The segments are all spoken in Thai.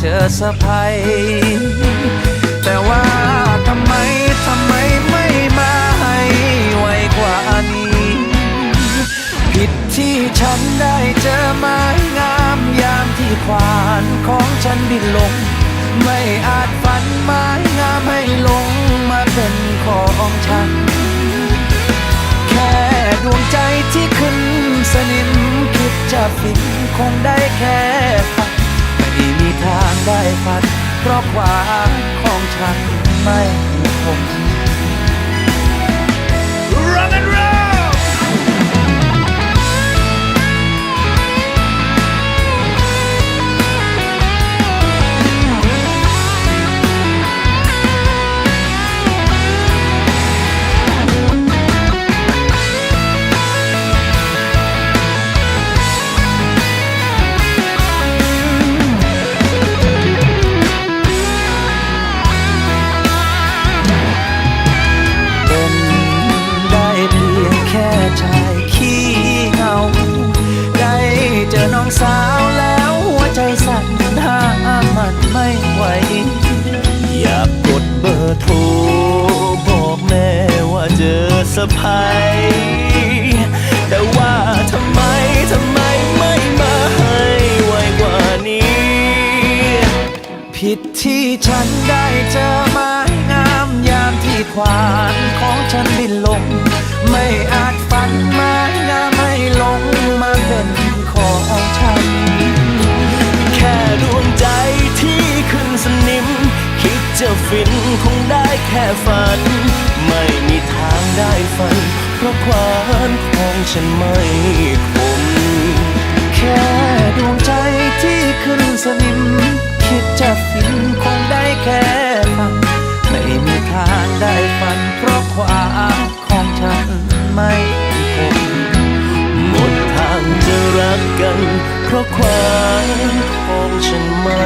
เจอสะพายแต่ว่าทำไมทำไมไม่มาให้ไวกว่านี้ ผิดที่ฉันได้เจอไม้งามยามที่ควานของฉันบินลง ไม่อาจฝันไม้งามให้ลงมาเป็นของฉัน แค่ดวงใจที่ขึ้นสนิมคิดจะฟินคงได้แค่ ที่มีทางได้ฝันเพราะความของฉันไม่คง Rock and roll สาวแล้วหัวใจสั่นห้ามมันไม่ไหว อยากกดเบอร์โทรบอกแม่ว่าเจอสะพายแต่ว่าทำไมทำไมไม่มาให้ไวกว่านี้ ผิดที่ฉันได้เจอไม้งามยามที่ควานของฉันบินลง ไม่อาจฝันมา จะฟินคงได้แค่ฝัน ไม่มีทางได้ฝัน เพราะความของฉันไม่คมแค่ดวงใจที่ขึ้นสนิม คิดจะฟินคงได้แค่ฟังไม่มีทางได้ฝัน เพราะความของฉันไม่คงหมดทางจะรักกัน เพราะความของฉันไม่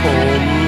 คง